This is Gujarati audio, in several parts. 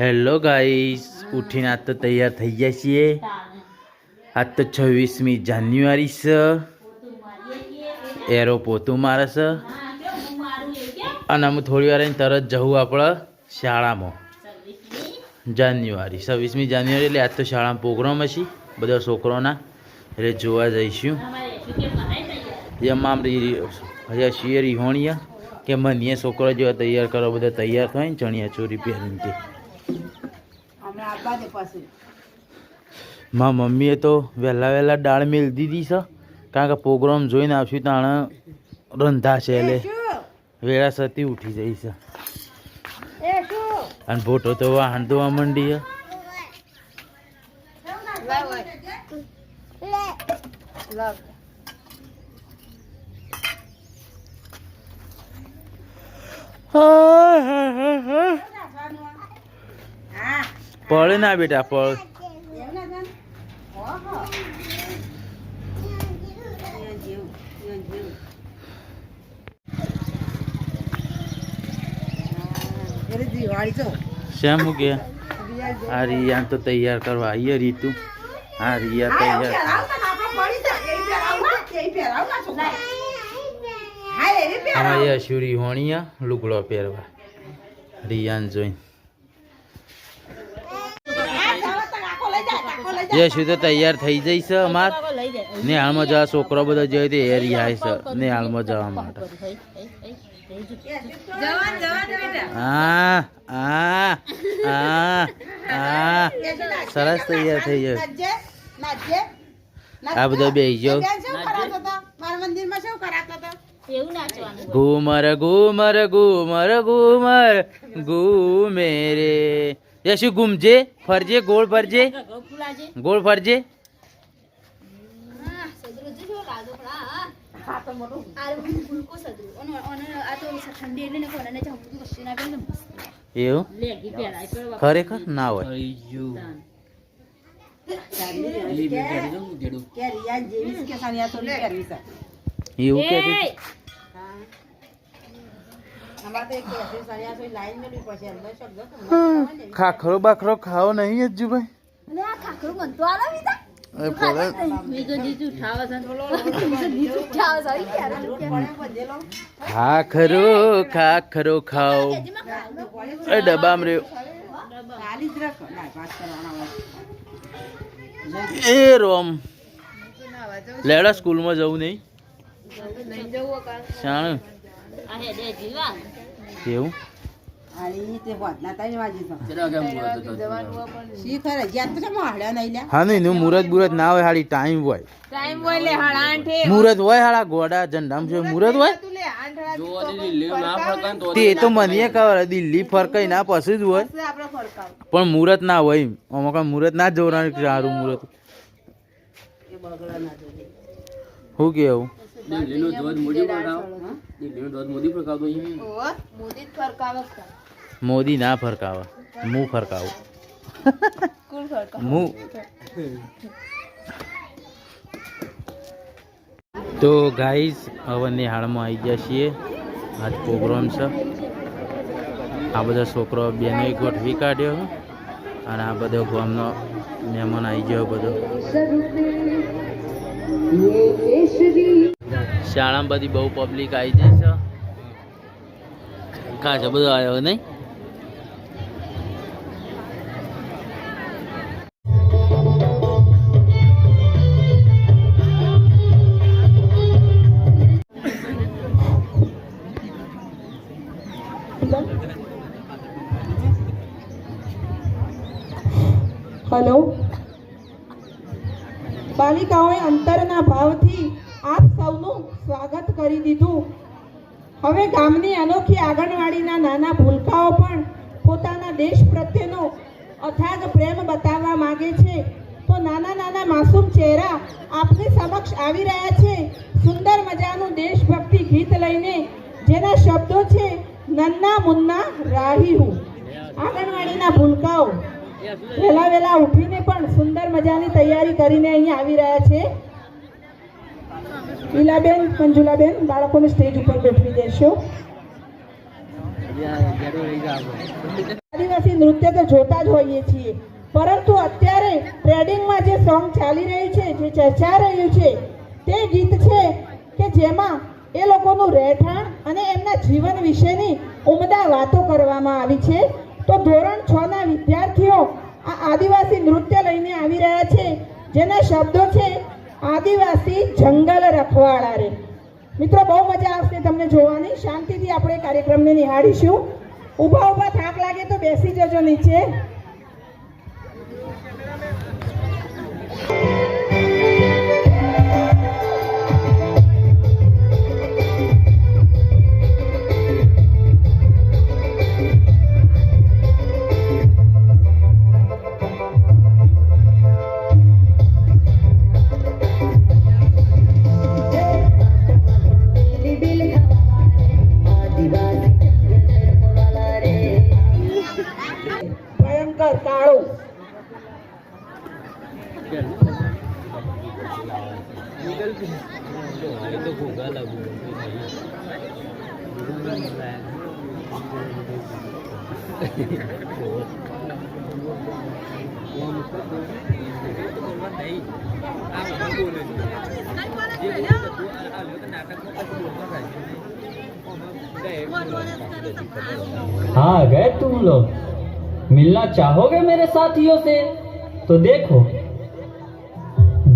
હેલો ગાઈસ ઉઠીને આજ તો તૈયાર થઈ ગયા છીએ. આજ તો છવ્વીસમી જાન્યુઆરી છે. એરો પોતું મારે છે. અને અમે થોડી વાર તરત જવું આપણે શાળામાં. જાન્યુઆરી. છવ્વીસમી જાન્યુઆરી એટલે આજ તો શાળામાં પ્રોગ્રામ હશે. બધા છોકરોના. એટલે જોવા જઈશું. એમાં હજા શિયર રિહોણિયા કે મને છોકરો જેવા તૈયાર કરો બધા તૈયાર થાય ને ચણિયા ચોરી પહેરીને તે મા મમ્મીએ તો વહેલા વહેલા દાળ મેલ દીધી છે. કારણ કે પ્રોગ્રામ જોઈને આવશું તાણે રંધાશે એટલે વેળા સતી ઉઠી જઈ છે. અને ભોટો તો વાહન ધોવા માંડી છે. પળ ના બેટા પળ. શ્યામ મૂકે આ રિયા તો તૈયાર કરવા આવીએ રીતુ. આ રિયા તૈયાર અમારી અશુરી હોણિયા લુગડો પહેરવા. રિયાન જોઈને. યશુ તો તૈયાર થઈ જઈશ છે અમાર. નેહાળમાં જવા છોકરો બધો જોઈએ તે એ રિહાય છે નેહાળમાં જવા માટે. આ આ આ આ સરસ તૈયાર થઈ જાય આ બધો બેસી ઘુમર ઘુમર ઘુમર ઘુમર ઘુમે રે. યશુ ઘૂમજે ફરજે ગોળ ફરજે. ગોળ ફરજે. એવું? ખરેખર? ના હોય. એવું કે ખાખરો બાખરો ખાવો નહીં અજ્જુભાઈ. ખાખરો ખાખરો ખાઓ. એ ડબ્બામાં રહ્યો. એ રોમ. લેડા સ્કૂલમાં જવું નહીં? શાણ. એવું હા નહીં નું બુરત ના હોય હાડી ટાઈમ હોય. મુહૂર્ત હોય હાડા ગોડા જંડામ છે મુરત હોય? તે તો મને ખબર દિલ્હી ફરકાઈ ના પછી જ હોય. પણ મુરત ના હોય આમાં મુરત મુહૂર્ત ના જોવાનું સારું મુરત. શું કેવું? મોદી ના ફરકાવ. હું ફરકાવ. હું તો ગાઈઝ હવે નિહાળમાં આવી ગયા છીએ. આજ પ્રોગ્રામ છે. આ બધા છોકરો બેનો ગોઠવી કાઢ્યો અને આ બધો ગામનો મહેમાન આવી ગયો બધો. શાળામાં બધી બહુ પબ્લિક આવી જાય છે. ખાસ બધો આવ્યો નહીં? હલો બાલિકાઓએ અંતરના ભાવથી આપ સૌનું સ્વાગત કરી દીધું. હવે ગામની અનોખી આંગણવાડીના નાના ભૂલકાઓ પણ પોતાના દેશ પ્રત્યેનો અથાગ પ્રેમ બતાવવા માગે છે. તો નાના નાના માસૂમ ચહેરા આપની સમક્ષ આવી રહ્યા છે. સુંદર મજાનું દેશભક્તિ ગીત લઈને જેના શબ્દો છે, નન્ના મુન્ના રાહી હું. આંગણવાડીના ભૂલકાઓ. વહેલા વહેલા ઉઠીને પણ સુંદર મજાની તૈયારી કરીને અહીંયા આવી રહ્યા છે. ઈલાબેન મંજુલાબેન, બાળકોને સ્ટેજ ઉપર બેઠવી દેશો. આદિવાસી નૃત્ય તો જોતા જ હોઈએ છીએ. પરંતુ અત્યારે ટ્રેડિંગમાં જે સોંગ ચાલી રહ્યું છે, જે ચર્ચા રહ્યું છે, તે ગીત છે કે જેમાં એ લોકોનું રહેઠાણ અને એમના જીવન વિશેની ઉમદા વાતો કરવામાં આવી છે. તો ધોરણ છ ના વિદ્યાર્થીઓ આ આદિવાસી નૃત્ય લઈને આવી રહ્યા છે. જેના શબ્દો છે આદિવાસી જંગલ રખવાળા રે. મિત્રો, બહુ મજા આવશે તમને જોવાની. શાંતિથી આપણે કાર્યક્રમને નિહાળીશું. ઊભા ઊભા થાક લાગે તો બેસી જજો નીચે. ભયંકર हाँ गए तुम लोग। मिलना चाहोगे मेरे साथियों से? तो देखो।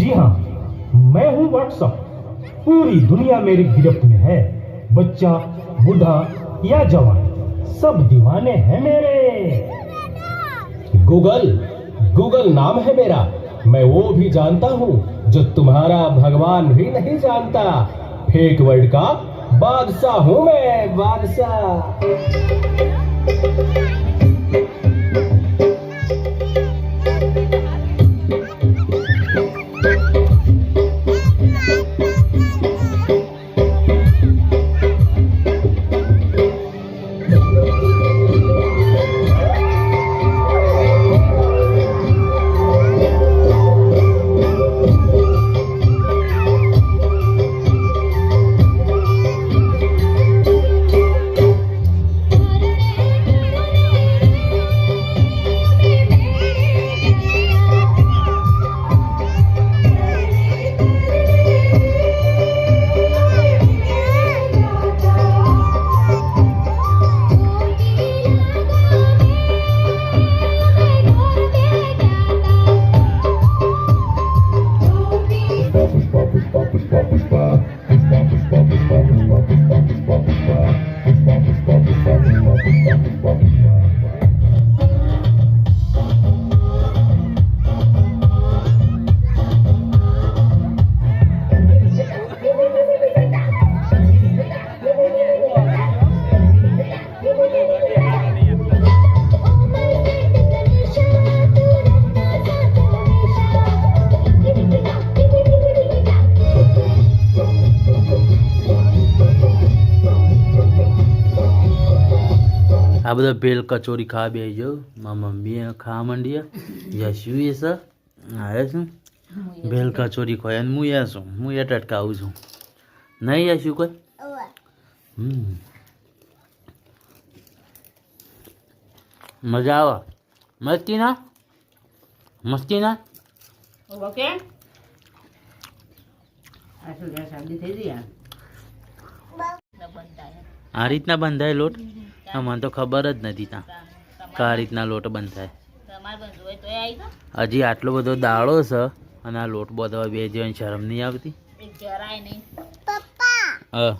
जी हाँ मैं हूँ व्हाट्सअप पूरी दुनिया मेरी गिरफ्त में है। बच्चा, बूढ़ा या जवान, सब दीवाने हैं मेरे। गूगल गूगल नाम है मेरा। मैं वो भी जानता हूँ जो तुम्हारा भगवान भी नहीं जानता। फेक वर्ल्ड का बादशाह हूँ मैं, बादशाह। આ બધા ભેલ કચોરી ખાવા બે જો મારા મમ્મીએ ખાવા માંડી યશુ એ સર આવે છે? ભેલ કચોરી ખોય અને હું યા છું? હું એ ટટકાવું છું. નહીં યશુ કોઈ? હમ. મજા આવે. મસ્તી ના? મસ્તી ના? ઓકે આ રીતના બંધાય લોટ? હા મને તો ખબર જ નથી ત્યાં કઈ રીતના લોટ બંધાય હજી આટલો બધો દાળો છે અને આ લોટ બધો બે જવાની શરમ નહીં આવતી. હા.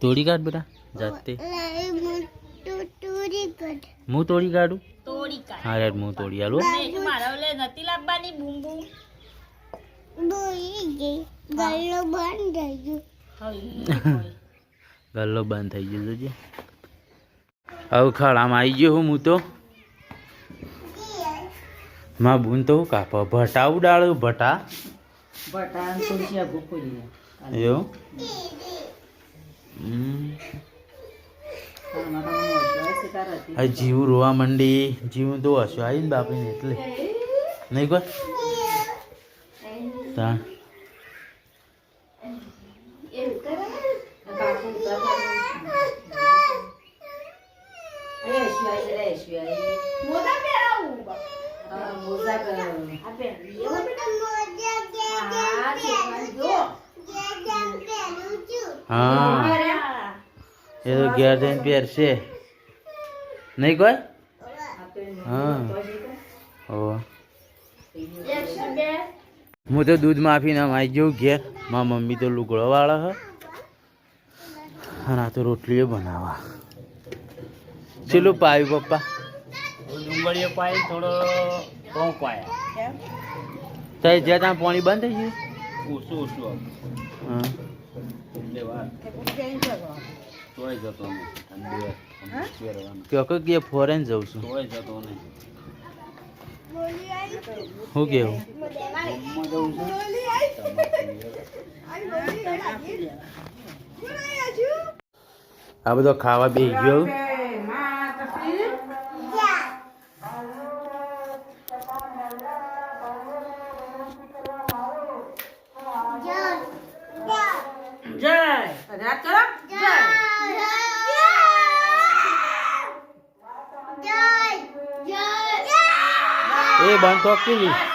તોડી કાઢ બેટા જાતે. હું તોડી કાઢું? હા યાર હું તોડી આલું. ગલ્લો બંધ થઈ ગયો. જોજે હવે ખળામાં આવી ગયો હું તો. માં બૂન તો કાપ? ભટા ઉડાડ્યો ભટા એવું. આ જીવ રોવા માંડી. જીવ તો હશે આવી ને બાપીને એટલે. નહીં કોઈ તાણ. હા. એ તો ઘેર જઈને પહેરશે નહીં કોઈ? હા. તો દૂધ માફી ના માઈ જઉં ઘેર. મારા મમ્મી તો લુગડો વાળા હ. અને તો રોટલીઓ બનાવવા. ચેલું પાયું પપ્પા? ડુંગળીઓ પાય થોડો ઘઉં પાયા. તો જ્યાં ત્યાં પાણી બંધ થઈ ગયું? ઓછું ઓછું હા. એટલે જતો નહીં. ઠંડી કે કે કે ફોરેન જઉં છું. તોય જતો નહીં. શું કેવું? આ બધો ખાવા બે ગયો જય રાત કરો જય એ બંધ તો